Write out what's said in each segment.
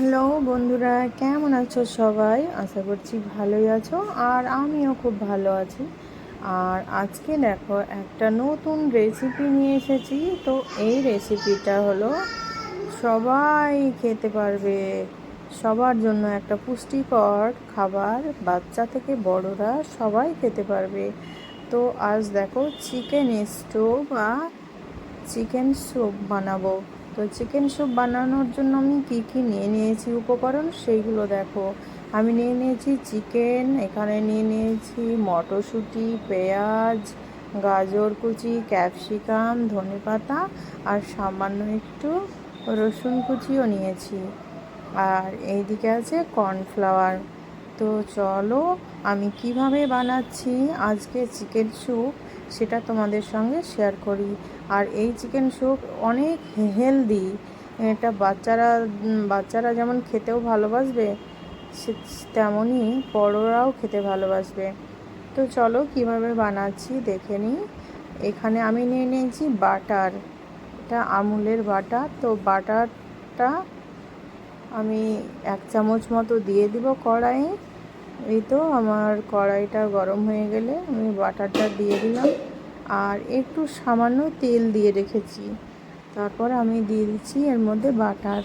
Hello বন্ধুরা, কেমন আছো সবাই? আশা করছি ভালোই আছো আর আমিও খুব ভালো আছি। আর আজকে দেখো, একটা নতুন রেসিপি নিয়ে এসেছি। তো এই রেসিপিটা হলো সবাই খেতে পারবে। সবার জন্য একটা পুষ্টিকর খাবার, বাচ্চা থেকে বড়রা সবাই খেতে পারবে। তো আজ দেখো চিকেন স্টোভ বা চিকেন স্যুপ বানাবো। তো চিকেন স্যুপ বানানোর জন্য আমি কি কি নিয়ে নিয়েছি উপকরণ সেইগুলো দেখো। আমি নিয়ে নিয়েছি চিকেন এখানে নিয়ে নিয়েছি মটরশুঁটি, পেঁয়াজ, গাজর কুচি ক্যাপসিকাম ধনেপাতা আর সামান্য একটু রসুন কুচিও নিয়েছি। আর এইদিকে আছে কর্নফ্লাওয়ার তো চলো আমি কীভাবে বানাচ্ছি? আজকে চিকেন স্যুপ সেটা তোমাদের সঙ্গে শেয়ার করি। আর এই চিকেন স্যুপ অনেক হেলদি এটা বাচ্চারা বাচ্চারা যেমন খেতেও ভালোবাসবে তেমনই বড়োরাও খেতে ভালোবাসবে। তো চলো কীভাবে বানাচ্ছি দেখে নিই। এখানে আমি নিয়ে নিয়েছি বাটার। এটা আমুলের বাটার তো বাটারটা আমি এক চামচ মতো দিয়ে দিব কড়াইয়ে। এই তো আমার কড়াইটা গরম হয়ে গেলে আমি বাটারটা দিয়ে দিলাম। আর একটু সামান্য তেল দিয়ে রেখেছি। তারপর আমি দিয়ে দিচ্ছি এর মধ্যে বাটার।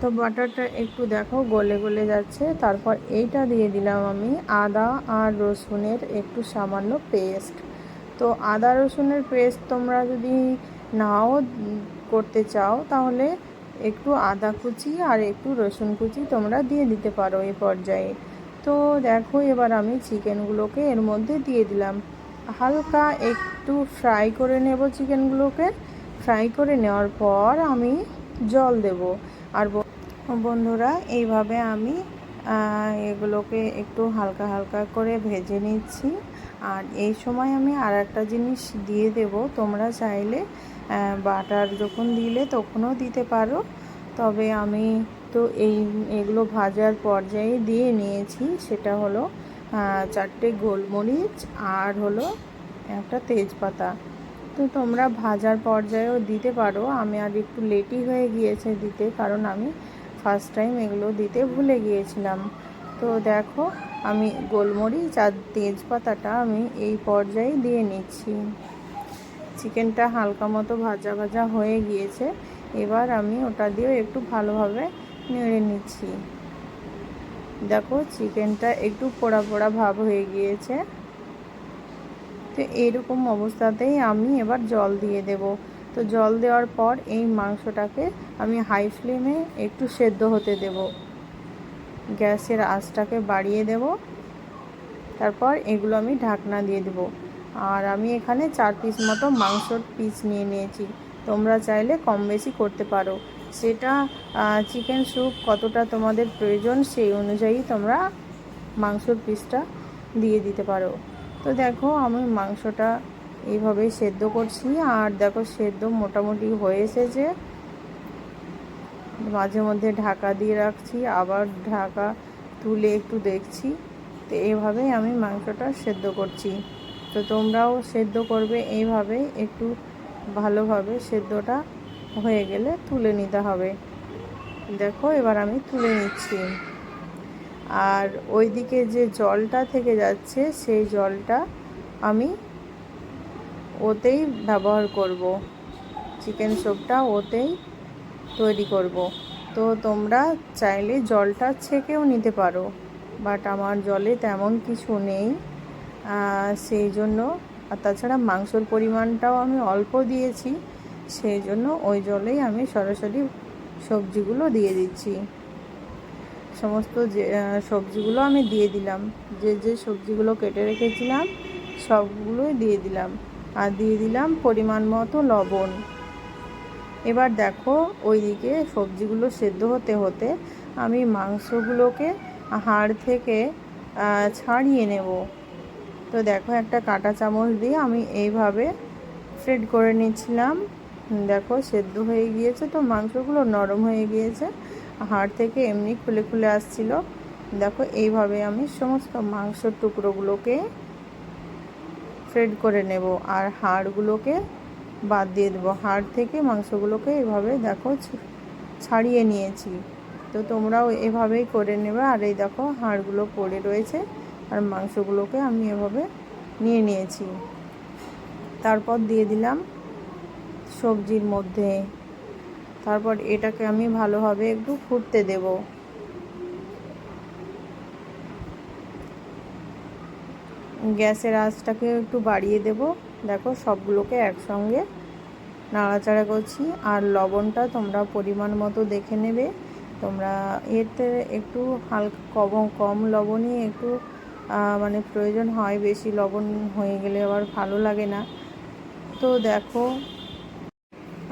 তো বাটারটা একটু দেখো গলে গলে যাচ্ছে। তারপর এইটা দিয়ে দিলাম আমি আদা আর রসুনের একটু সামান্য পেস্ট। তো আদা রসুনের পেস্ট তোমরা যদি নাও করতে চাও তাহলে একটু আদা কুচি আর একটু রসুন কুচি তোমরা দিয়ে দিতে পারো এই পর্যায়ে। তো দেখো, এবার আমি চিকেনগুলোকে এর মধ্যে দিয়ে দিলাম। হালকা একটু ফ্রাই করে নেব চিকেনগুলোকে। ফ্রাই করে নেওয়ার পর আমি জল দেব। আর বন্ধুরা, এইভাবে আমি এগুলোকে একটু হালকা হালকা করে ভেজে নিচ্ছি। আর এই সময় আমি আর একটা জিনিস দিয়ে দেব। তোমরা চাইলে বাটার যখন দিলে তখনও দিতে পারো। তবে আমি তো এই, এগুলো ভাজার পর্যায়ে দিয়ে নিয়েছি। সেটা হলো চারটে গোলমরিচ আর হলো একটা তেজপাতা। তো তোমরা ভাজার পর্যায়েও দিতে পারো। আমি আর একটু লেটই হয়ে গিয়েছে দিতে, কারণ আমি ফার্স্ট টাইম এগুলো দিতে ভুলে গিয়েছিলাম। তো দেখো, আমি গোলমরিচ আর তেজপাতাটা আমি এই পর্যায়ে দিয়ে নিচ্ছি। চিকেনটা হালকা মতো ভাজা ভাজা হয়ে গিয়েছে। এবার আমি ওটা দিয়েও একটু ভালোভাবে নেড়ে নিচ্ছি। দেখো চিকেনটা একটু পোড়া পোড়া ভাব হয়ে গিয়েছে। তো এরকম অবস্থাতেই আমি এবার জল দিয়ে দেব। তো জল দেওয়ার পর এই মাংসটাকে আমি হাই ফ্লেমে একটু সেদ্ধ হতে দেব। গ্যাসের আঁচটাকে বাড়িয়ে দেব। তারপর এগুলো আমি ঢাকনা দিয়ে দেব। আর আমি এখানে চার পিস মতো মাংসর পিস নিয়ে নিয়েছি। তোমরা চাইলে কম বেশি করতে পারো। সেটা চিকেন স্যুপ কতটা তোমাদের প্রয়োজন সেই অনুযায়ী তোমরা মাংসর পিসটা দিয়ে দিতে পারো। তো দেখো, আমি মাংসটা এইভাবেই সেদ্ধ করছি। আর দেখো, সেদ্ধ মোটামুটি হয়ে এসেছে। মাঝে মধ্যে ঢাকা দিয়ে রাখছি, আবার ঢাকা তুলে একটু দেখছি। তো এইভাবেই আমি মাংসটা সেদ্ধ করছি। তো তোমরাও সেদ্ধ করবে এইভাবে একটু ভালোভাবে সেদ্ধটা হয়ে গেলে তুলে নিতে হবে। দেখো, এবার আমি তুলে নিচ্ছি। আর ওইদিকে যে জলটা থেকে যাচ্ছে, সেই জলটা আমি ওতেই ব্যবহার করব। চিকেন স্যুপটা ওতেই তৈরি করব। তো তোমরা চাইলে জলটা ছেঁকেও নিতে পারো, বাট আমার জলে তেমন কিছু নেই। সেই জন্য আর তাছাড়া মাংসর পরিমাণটাও আমি অল্প দিয়েছি। সেই জন্য ওই জলেই আমি সরাসরি সবজিগুলো দিয়ে দিচ্ছি। সমস্ত যে সবজিগুলো আমি দিয়ে দিলাম। যে যে সবজিগুলো কেটে রেখেছিলাম, সবগুলোই দিয়ে দিলাম। আর দিয়ে দিলাম পরিমাণ মতো লবণ। এবার দেখো ওইদিকে সবজিগুলো সেদ্ধ হতে হতে আমি মাংসগুলোকে হাড় থেকে ছাড়িয়ে নেব। তো দেখো একটা কাঁটা চামচ দিয়ে আমি এইভাবে ফ্রেড করে নিচ্ছিলাম। দেখো সেদ্ধ হয়ে গিয়েছে তো, মাংসগুলো নরম হয়ে গিয়েছে। হাড় থেকে এমনি খুলে খুলে আসছিল। দেখো এইভাবে আমি সমস্ত মাংসর টুকরোগুলোকে ফ্রেড করে নেব আর হাড়গুলোকে বাদ দিয়ে দেবো। হাড় থেকে মাংসগুলোকে এইভাবে দেখো ছাড়িয়ে নিয়েছি। তো তোমরাও এভাবেই করে নেবে আর এই দেখো হাড়গুলো পড়ে রয়েছে আর মাংসগুলোকে আমি এভাবে নিয়ে নিয়েছি। তারপর দিয়ে দিলাম সবজির মধ্যে। তারপর এটাকে আমি ভালোভাবে একটু ফুটতে দেব। গ্যাসের আঁচটাকে একটু বাড়িয়ে দেব। দেখো সবগুলোকে একসঙ্গে নাড়াচাড়া করছি। আর লবণটা তোমরা পরিমাণ মতো দেখে নেবে। তোমরা এতে একটু হালকা কম কম লবণই একটু মানে প্রয়োজন হয়। বেশি লবণ হয়ে গেলে আবার ভালো লাগে না। তো দেখো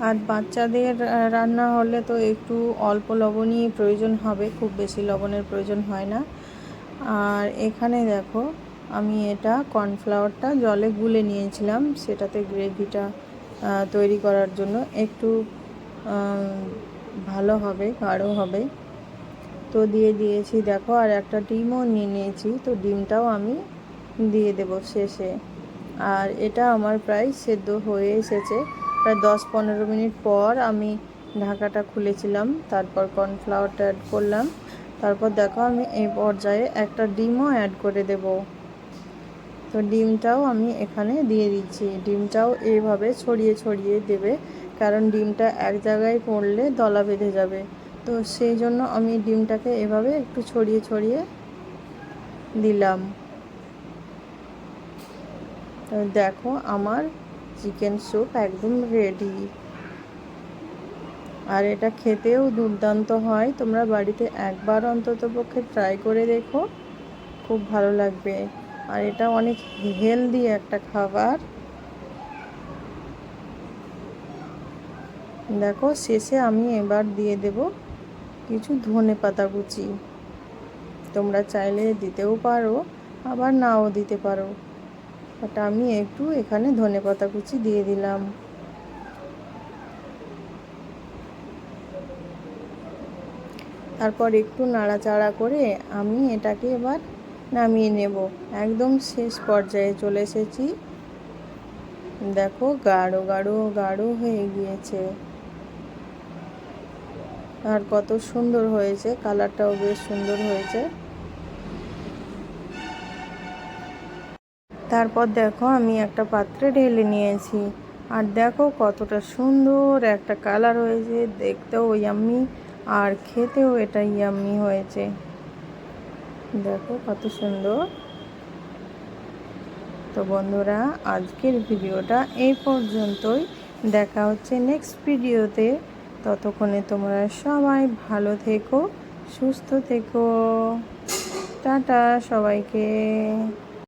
আর বাচ্চাদের রান্না হলে তো একটু অল্প লবণই প্রয়োজন হবে, খুব বেশি লবণের প্রয়োজন হয় না। আর এখানে দেখো, আমি এটা কর্নফ্লাওয়ারটা জলে গুলে নিয়েছিলাম, সেটাতে গ্রেভিটা তৈরি করার জন্য একটু ভালো হবে, গাঢ় হবে। তো দিয়ে দিয়েছি, দেখো, আর একটা ডিমও নিয়ে নিয়েছি, তো ডিমটাও আমি দিয়ে দেব শেষে। আর এটা আমার প্রায় সেদ্ধ হয়ে এসেছে। প্রায় দশ পনেরো মিনিট পর আমি ঢাকাটা খুলেছিলাম, তারপর কর্নফ্লাওয়ারটা অ্যাড করলাম। তারপর দেখো আমি এই পর্যায়ে একটা ডিমও অ্যাড করে দেব। তো ডিমটাও আমি এখানে দিয়ে দিচ্ছি। ডিমটাও এইভাবে ছড়িয়ে ছড়িয়ে দেবে, কারণ ডিমটা এক জায়গায় পড়লে দলা বেঁধে যাবে। তো সেই জন্য আমি ডিমটাকে এভাবে একটু ছড়িয়ে ছড়িয়ে দিলাম। তো দেখো আমার চিকেন স্যুপ একদম রেডি আর এটা খেতেও দুর্দান্ত হয়। তোমরা বাড়িতে একবার অন্তত পক্ষে ট্রাই করে দেখো। খুব ভালো লাগবে। আর এটা অনেক হেলদি একটা খাবার। দেখো, শেষে আমি এবার দিয়ে দেব কিছু ধনে পাতা কুচি। তোমরা চাইলে দিতেও পারো, আবার নাও দিতে পারো। বাট আমি একটু এখানে ধনে পাতা কুচি দিয়ে দিলাম। তারপর একটু নাড়াচাড়া করে আমি এটাকে এবার নামিয়ে নেব। একদম শেষ পর্যায়ে চলে এসেছি। দেখো গাঢ় গাঢ় গাঢ় হয়ে গিয়েছে। আর কত সুন্দর হয়েছে, কালারটাও বেশ সুন্দর হয়েছে। তারপর দেখো আমি একটা পাত্রে ঢেলে নিয়েছি। আর দেখো কতটা সুন্দর একটা কালার হয়েছে, দেখতেও ইয়াম্মি আর খেতেও এটা ইয়াম্মি হয়েছে। দেখো কত সুন্দর। তো বন্ধুরা, আজকের ভিডিওটা এই পর্যন্তই। দেখা হচ্ছে নেক্সট ভিডিওতে। ততক্ষণে তোমরা সবাই ভালো থেকো, সুস্থ থেকো। টাটা সবাইকে।